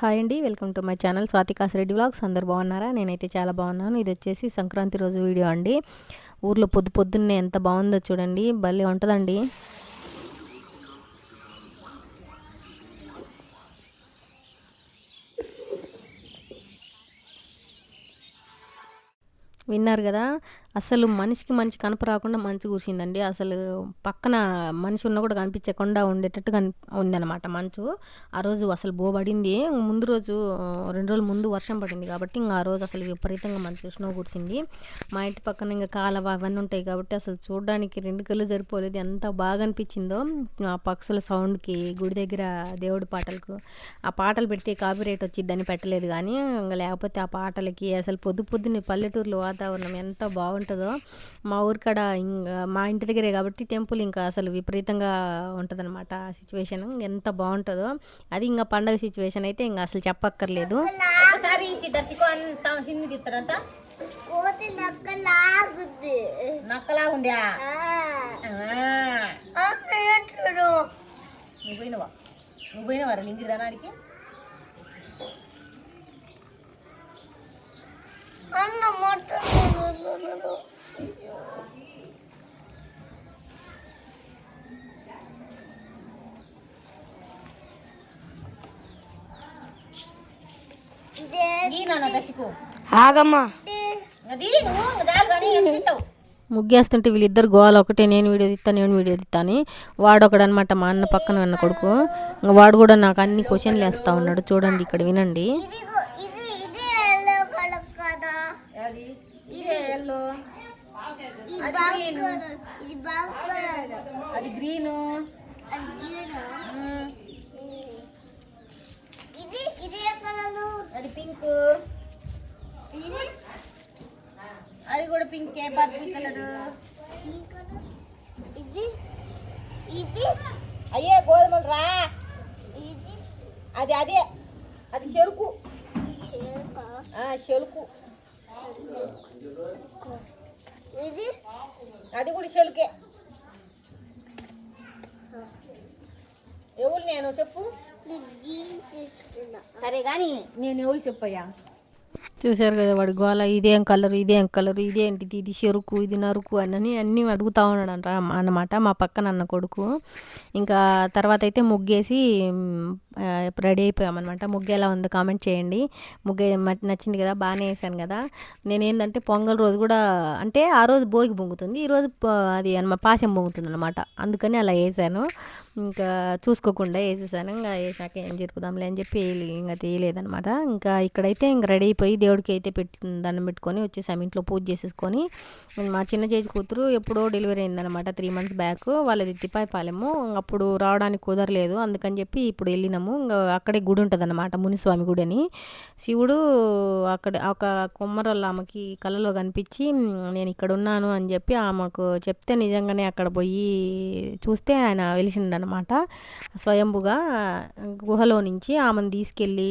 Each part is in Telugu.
హాయ్ అండి welcome to my channel Swathi Kasireddy vlogs. అందరు బాగున్నారా? నేనైతే చాలా బాగున్నాను. ఇది వచ్చేసి సంక్రాంతి రోజు వీడియో అండి. ఊర్లో పొద్దు పొద్దున్నే ఎంత బాగుందో చూడండి. భలే ఉంటుందండి. విన్నారు కదా? అసలు మనిషికి మనిషి కనపరాకుండా మంచి కూర్చిందండి. అసలు పక్కన మనిషి ఉన్నా కూడా కనిపించకుండా ఉండేటట్టు కని ఉందన్నమాట మంచు. ఆ రోజు అసలు బోబడింది ముందు రోజు రెండు రోజుల ముందు వర్షం పడింది కాబట్టి ఇంకా ఆ రోజు అసలు విపరీతంగా మంచు స్నో కూర్చింది మా ఇంటి పక్కన ఇంకా కాలవ అవన్నీ ఉంటాయి కాబట్టి అసలు చూడడానికి రెండు కళ్ళు సరిపోలేదు. ఎంత బాగా అనిపించిందో. ఆ పక్షుల సౌండ్కి గుడి దగ్గర దేవుడి పాటలకు ఆ పాటలు పెడితే కాపీ రేట్ వచ్చిద్దని పెట్టలేదు కానీ ఇంకా లేకపోతే ఆ పాటలకి అసలు పొద్దు పొద్దున్నే పల్లెటూరులో వాతావరణం ఎంత బాగుంది బాగుంటుందో మా ఊరికాడ ఇంకా మా ఇంటి దగ్గరే కాబట్టి టెంపుల్ ఇంకా అసలు విపరీతంగా ఉంటుందన్నమాట ఆ సిచ్యువేషన్. ఎంత బాగుంటుందో అది ఇంకా పండగ సిచ్యువేషన్ అయితే ఇంకా అసలు చెప్పక్కర్లేదు. నువ్వు పోయినవా? నువ్వు పోయినవారా లింగిడి దానానికి అన్న ఆగమ్మా. ముగ్గేస్తుంటే వీళ్ళిద్దరు గోల ఒకటే నేను వీడియో తీస్తాను నేను వీడియో తీస్తాను వాడు ఒకడనమాట మా అన్న పక్కన ఉన్న కొడుకు. ఇంకా వాడు కూడా నాకు అన్ని క్వశ్చన్లు వేస్తా ఉన్నాడు. చూడండి ఇక్కడ వినండి. అది? ఇదే ఎల్లో అది గ్రీను అది గ్రీన్ అది పింక్ అది కూడా పింకే పర్పుల్ కలర్ అయ్యే గోధుమలు రా. అది అదే. అది చెరుకు. చెరుకు. అది కూడా చెలుకే. ఎవరు నేను చెప్పు? ఇది సరే కానీ నేను ఎవరు చెప్పయ్యా? చూశారు కదా వాడి గోల ఇదేం కలరు ఇదేం కలరు ఇదేంటిది ఇది చెరుకు ఇది నరుకు అని అన్నీ అడుగుతా ఉన్నాడు అంట అన్నమాట మా పక్కన అన్న కొడుకు. ఇంకా తర్వాత అయితే ముగ్గేసి రెడీ అయిపోయామన్నమాట. ముగ్గు ఎలా కామెంట్ చేయండి. ముగ్గు మ- నచ్చింది కదా బాగానే వేసాను కదా. నేను ఏంటంటే పొంగల్ రోజు కూడా అంటే ఆ రోజు భోగి పొంగుతుంది ఈరోజు అది అనమా పాశం పొంగుతుంది అనమాట అందుకని అలా వేసాను ఇంకా చూసుకోకుండా వేసేసాను. ఇంకా వేసాక ఏం జరుపుదాంలే అని చెప్పి ఇంకా తీయలేదనమాట ఇంకా ఇక్కడైతే ఇంకా రెడీ అయిపోయి దేవుడికి అయితే పెట్టి దండం పెట్టుకొని వచ్చేసాము ఇంట్లో పూజ చేసేసుకొని మా చిన్న చేసి కూతురు ఎప్పుడో డెలివరీ అయిందనమాట త్రీ మంత్స్ బ్యాక్. వాళ్ళది తిప్పాయిపాలెము అప్పుడు రావడానికి కుదరలేదు. అందుకని చెప్పి ఇప్పుడు వెళ్ళినాము. ఇంకా అక్కడే గుడి ఉంటుంది అనమాట మునిస్వామి గుడి అని. శివుడు అక్కడ ఒక కొమ్మరోళ్ళ ఆమెకి కళ్ళలో కనిపించి నేను ఇక్కడ ఉన్నాను అని చెప్పి ఆమెకు చెప్తే నిజంగానే అక్కడ పోయి చూస్తే ఆయన వెలిసిండనమాట స్వయంభుగా గుహలో నుంచి ఆమెను తీసుకెళ్ళి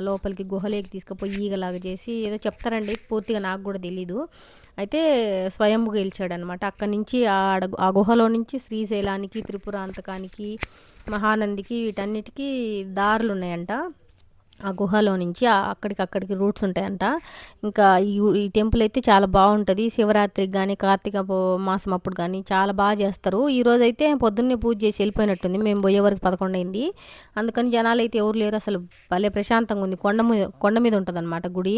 లోపలికి గుహలోకి తీసుకుపోయి లాగా చేసి ఏదో చెప్తారండి. పూర్తిగా నాకు కూడా తెలీదు. అయితే స్వయంభుగా గెలిచాడనమాట అక్కడి నుంచి ఆడ ఆ గుహలో నుంచి శ్రీశైలానికి త్రిపురాంతకానికి మహానందికి వీటన్నిటికీ దారులు ఉన్నాయంట ఆ గుహలో నుంచి అక్కడికి అక్కడికి రూట్స్ ఉంటాయంట. ఇంకా ఈ ఈ టెంపుల్ అయితే చాలా బాగుంటుంది. శివరాత్రికి కానీ కార్తీక మాసం అప్పుడు కానీ చాలా బాగా చేస్తారు. ఈ అయితే పొద్దున్నే పూజ చేసి వెళ్ళిపోయినట్టుంది. మేము పోయే వరకు పదకొండు అయింది అందుకని జనాలు అయితే ఎవరు లేరు. అసలు భలే ప్రశాంతంగా ఉంది. కొండ మీద కొండ మీద ఉంటుంది గుడి.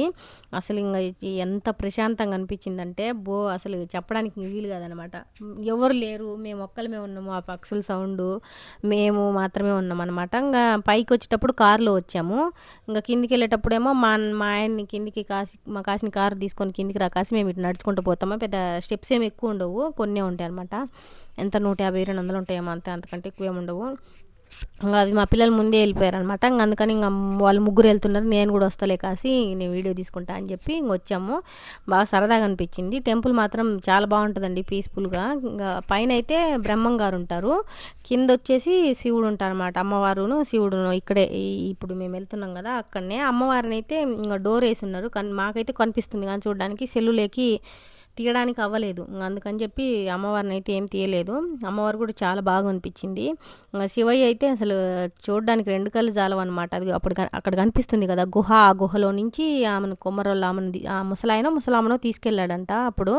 అసలు ఇంకా ఎంత ప్రశాంతంగా అనిపించిందంటే బో అసలు చెప్పడానికి వీలు కాదనమాట ఎవరు లేరు. మేము ఒక్కలమే ఉన్నాము. ఆ పక్షుల సౌండ్ మేము మాత్రమే ఉన్నాం అనమాట ఇంకా పైకి వచ్చేటప్పుడు కారులో వచ్చాము. ఇంకా కిందికి వెళ్ళేటప్పుడేమో మా మా ఆయన్ని కిందికి కాసి మా కాసిన కారు తీసుకొని కిందికి రా కాసి మేము ఇటు నడుచుకుంటూ పోతాము? పెద్ద స్టెప్స్ ఏమి ఎక్కువ ఉండవు కొన్నే ఉంటాయి అనమాట ఎంత నూట యాభై రెండు వందలు ఉంటాయేమో అంతే అంతకంటే ఎక్కువ ఏమి ఉండవు. అవి మా పిల్లలు ముందే వెళ్ళిపోయారు అనమాట ఇంక అందుకని ఇంకా వాళ్ళు ముగ్గురు వెళ్తున్నారు. నేను కూడా వస్తలే కాసి నేను వీడియో తీసుకుంటా అని చెప్పి ఇంక వచ్చాము. బాగా సరదాగా అనిపించింది. టెంపుల్ మాత్రం చాలా బాగుంటుందండి పీస్ఫుల్గా. ఇంకా పైన అయితే బ్రహ్మం గారు ఉంటారు. కింద వచ్చేసి శివుడు ఉంటారు అనమాట అమ్మవారును. శివుడును ఇక్కడే ఈ- ఇప్పుడు మేము వెళ్తున్నాం కదా అక్కడనే. అమ్మవారిని అయితే ఇంకా డోర్ వేసి ఉన్నారు. కానీ మాకైతే కనిపిస్తుంది కానీ చూడడానికి సెల్లులేకి తీయడానికి అవ్వలేదు. అందుకని చెప్పి అమ్మవారిని అయితే ఏం తీయలేదు. అమ్మవారు కూడా చాలా బాగా అనిపించింది. శివయ్య అయితే అసలు చూడడానికి రెండు కళ్ళు జాలవన్నమాట. అది అప్పుడు అక్కడ కనిపిస్తుంది కదా గుహ ఆ గుహలో నుంచి ఆమెను కొమ్మరోళ్ళు ఆమెను ఆ ముసలాయనో ముసలామనో తీసుకెళ్ళాడంట అప్పుడు.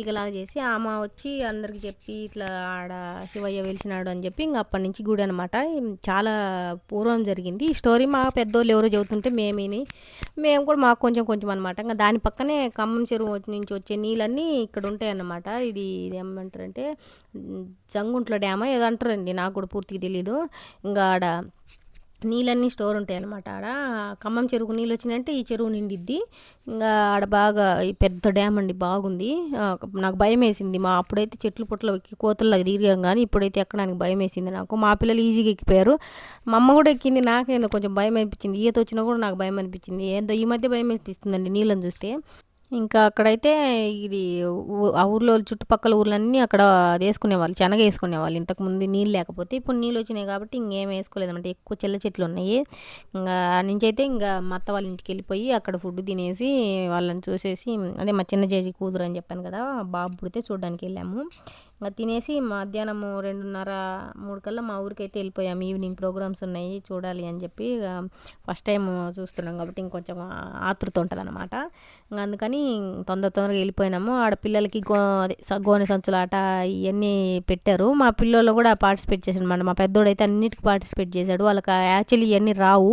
ఈగలాగా చేసి ఆమె వచ్చి అందరికి చెప్పి ఇట్లా ఆడ శివయ్య వెలిసినాడు అని చెప్పి ఇంక అప్పటి నుంచి గుడి అనమాట చాలా పూర్వం జరిగింది. ఈ స్టోరీ మా పెద్దోళ్ళు ఎవరో చెబుతుంటే మేమేని మేము కూడా మాకు కొంచెం కొంచెం అనమాట ఇంకా దాని పక్కనే ఖమ్మం చెరువు నుంచి వచ్చే నీళ్ళు నీళ్ళన్నీ ఇక్కడ ఉంటాయి అన్నమాట ఇది ఇది ఏమంటారంటే జంగుంట్ల డ్యామా ఏదో అంటారండి నాకు కూడా పూర్తిగా తెలీదు. ఇంకా ఆడ నీళ్ళన్నీ స్టోర్ ఉంటాయి అనమాట ఆడ. ఖమ్మం చెరువుకు నీళ్ళు వచ్చినాయంటే ఈ చెరువు నిండిద్ది. ఇంకా ఆడ బాగా ఈ పెద్ద డ్యామ్ అండి బాగుంది. నాకు భయం వేసింది మా అప్పుడైతే చెట్లు పుట్టలు ఎక్కి కోతల్లో దిగాం కానీ ఇప్పుడైతే ఎక్కడానికి భయం వేసింది నాకు. మా పిల్లలు ఈజీగా ఎక్కిపోయారు. మా అమ్మ కూడా ఎక్కింది నాకేందో కొంచెం భయం అనిపించింది ఈత వచ్చినా కూడా నాకు భయం అనిపించింది ఏందో ఈ మధ్య భయం అనిపిస్తుందండి నీళ్ళని చూస్తే. ఇంకా అక్కడైతే ఇది ఆ ఊర్లో చుట్టుపక్కల ఊర్లన్నీ అక్కడ అది వేసుకునేవాళ్ళు శనగ వేసుకునేవాళ్ళు. ఇంతకుముందు నీళ్ళు లేకపోతే ఇప్పుడు నీళ్ళు వచ్చినాయి కాబట్టి ఇంకేం వేసుకోలేదన్నమాట. ఎక్కువ చెల్ల చెట్లు ఉన్నాయి. ఇంకా ఆ నుంచి అయితే ఇంకా మా అత్త వాళ్ళ ఇంటికి వెళ్ళిపోయి అక్కడ ఫుడ్ తినేసి వాళ్ళని చూసేసి అదే మా చిన్న చేసి కూతురు అని చెప్పాను కదా బాబు పుడితే చూడడానికి వెళ్ళాము. ఇంకా తినేసి మధ్యాహ్నము రెండున్నర మూడు కల్లా మా ఊరికి అయితే వెళ్ళిపోయాము ఈవినింగ్ ప్రోగ్రామ్స్ ఉన్నాయి చూడాలి అని చెప్పి ఫస్ట్ టైం చూస్తున్నాం కాబట్టి ఇంకొంచెం ఆతృత ఉంటుంది అనమాట ఇంకా అందుకని తొందర తొందరగా వెళ్ళిపోయినాము. ఆడ పిల్లలకి గో అదే గోనె సంచుల ఆట ఇవన్నీ పెట్టారు. మా పిల్లలు కూడా పార్టిసిపేట్ చేశారు అనమాట మా పెద్దోడైతే అయితే అన్నిటికీ పార్టిసిపేట్ చేశాడు. వాళ్ళకి యాక్చువల్లీ ఇవన్నీ రావు.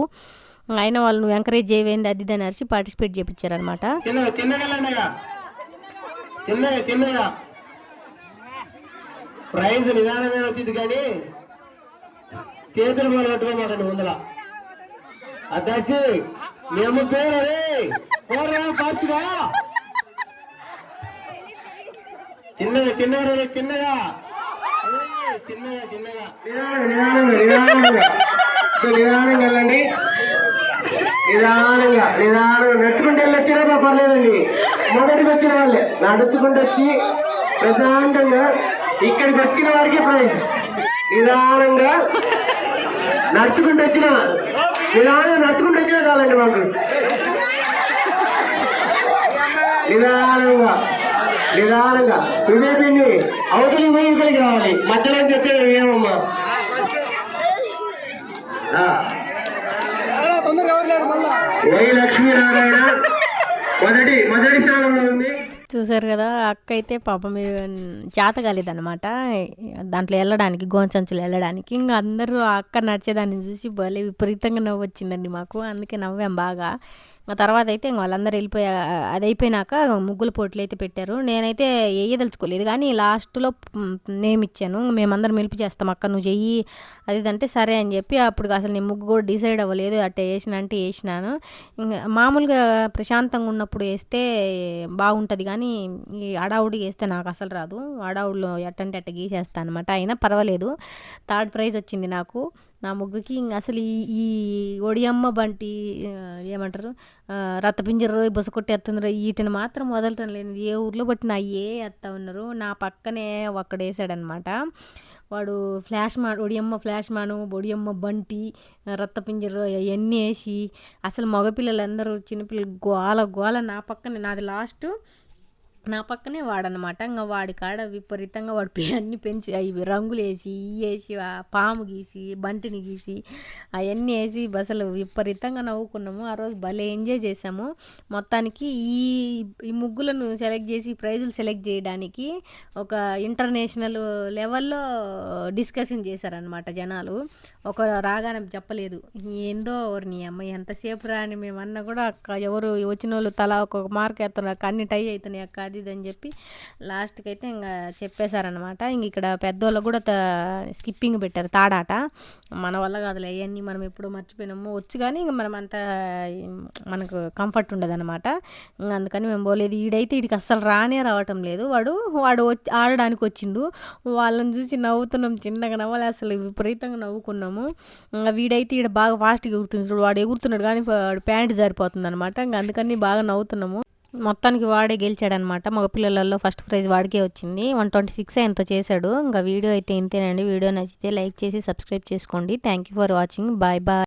ఆయన వాళ్ళు నువ్వు ఎంకరేజ్ చేయవేంది అది ఇది అరిచి పార్టిసిపేట్ చేయించారనమాట ప్రైజ్ నిదానమైన వచ్చింది కానీ చేతులు మొదలు పట్టుకోమాకండి ముందర. అద్దర్చి మేము పేరు అదే. పోరా ఫాస్ట్గా చిన్నగా చిన్నగా చిన్నగా చిన్నగా చిన్నగా నిదానంగా నిదానంగా నిదానంగా. వెళ్ళండి. నిదానంగా నిదానంగా. నడుచుకుంటూ వెళ్ళొచ్చినా పర్లేదండి. మొదటికి వచ్చిన వాళ్ళే. నడుచుకుంటూ వచ్చి ప్రశాంతంగా ఇక్కడికి వచ్చిన వారికి ప్రైజ్. నిదానంగా నడుచుకుంటూ వచ్చిన నిదానంగా నడుచుకుంటూ వచ్చినా చాలండి మాకు. నిదానంగా. నిదానంగా బీజేపీని అవతలి పోయి రావాలి. మధ్యలో చెప్తే ఏమమ్మా వై లక్ష్మీనారాయణ మొదటి మొదటి స్థానంలో ఉంది. చూసారు కదా అక్క అయితే పాపం చేత కాలేదన్నమాట. దాంట్లో వెళ్ళడానికి గోంచంచులు వెళ్ళడానికి. ఇంకా అందరూ అక్క నడిచేదాన్ని చూసి భలే విపరీతంగా నవ్వు వచ్చిందండి మాకు. అందుకే నవ్వాం బాగా. మా తర్వాత అయితే ఇంక వాళ్ళందరూ వెళ్ళిపోయా అది అయిపోయినాక ముగ్గుల పోట్లు అయితే పెట్టారు. నేనైతే వేయదలుచుకోలేదు కానీ లాస్ట్లో నేమ్ ఇచ్చాను. మేమందరం మెలిపి చేస్తాం. అక్క నువ్వు చెయ్యి. అది ఇది అంటే సరే అని చెప్పి అప్పుడు అసలు నేను ముగ్గు కూడా డిసైడ్ అవ్వలేదు. అట్ట వేసిన అంటే వేసినాను. ఇంకా మామూలుగా ప్రశాంతంగా ఉన్నప్పుడు వేస్తే బాగుంటుంది. కానీ ఈ అడావుడి వేస్తే నాకు అసలు రాదు. అడావుడిలో ఎట్టంటే అట్ట గీసేస్తాను అనమాట అయినా పర్వాలేదు. థర్డ్ ప్రైజ్ వచ్చింది నాకు. నా ముగ్గుకి ఇంక అసలు ఈ ఈ ఒడియమ్మ బంటి ఏమంటారు? రత్తపింజరో బుస కొట్టేస్తున్నారు వీటిని మాత్రం వదలటం లేదు. ఏ ఊర్లో బట్టిన అయ్యే వేస్తా ఉన్నారు. నా పక్కనే ఒక్కడేసాడనమాట. వాడు ఫ్లాష్ మా ఒడియమ్మ ఫ్లాష్ మాను ఒడియమ్మ బంటి రత్తపింజరు అవన్నీ వేసి అసలు మగపిల్లలందరూ చిన్నపిల్లలు గోల గోల నా పక్కనే నాది లాస్ట్ నా పక్కనే వాడనమాట ఇంకా వాడి కాడ విపరీతంగా వాడు పే- అన్ని పెంచి అవి రంగులు వేసి ఇవి వేసి పాము గీసి బంటిని గీసి అవన్నీ వేసి అసలు విపరీతంగా నవ్వుకున్నాము. ఆ రోజు భలే ఎంజాయ్ చేసాము. మొత్తానికి ఈ ఈ ముగ్గులను సెలెక్ట్ చేసి ప్రైజులు సెలెక్ట్ చేయడానికి ఒక ఇంటర్నేషనల్ లెవెల్లో డిస్కషన్ చేశారనమాట జనాలు. ఒక రాగానే చెప్పలేదు. ఏందో నీ అమ్మాయి ఎంతసేపు రాని మేమన్నా కూడా అక్క ఎవరు వచ్చిన వాళ్ళు తలా ఒక్కొక్క మార్క్ ఎత్తున్నారు అన్ని టై అవుతున్నాయి అక్క అది ఇది అని చెప్పి లాస్ట్కి అయితే ఇంకా చెప్పేశారనమాట ఇంక ఇక్కడ పెద్దోళ్ళకు కూడా స్కిప్పింగ్ పెట్టారు తాడాట. మన వల్ల కాదులే అవన్నీ మనం ఎప్పుడో మర్చిపోయినాము. వచ్చు కానీ ఇంక మనం అంత మనకు కంఫర్ట్ ఉండదు అనమాట అందుకని మేము పోలేదు. ఈడైతే వీడికి అస్సలు రానే రావటం లేదు. వాడు వాడు వచ్చి ఆడడానికి వచ్చిండు. వాళ్ళని చూసి నవ్వుతున్నాం చిన్నగా నవ్వాలి. అసలు విపరీతంగా నవ్వుకున్నాము. ఇంకా వీడైతే ఈడ బాగా ఫాస్ట్గా ఎగురుతుంది చూడు. వాడు ఎగురుతున్నాడు కానీ వాడు ప్యాంట్ జారిపోతుంది అనమాట ఇంకా అందుకని బాగా నవ్వుతున్నాము. మొత్తానికి వాడే గెలిచాడనమాట. మగ పిల్లలలో ఫస్ట్ ప్రైజ్ వాడికే వచ్చింది. వన్ ట్వంటీ సిక్స్ ఎంతో చేశాడు. ఇంకా వీడియో అయితే ఇంతేనండి. వీడియో నచ్చితే లైక్ చేసి సబ్స్క్రైబ్ చేసుకోండి. Thank you for watching bye bye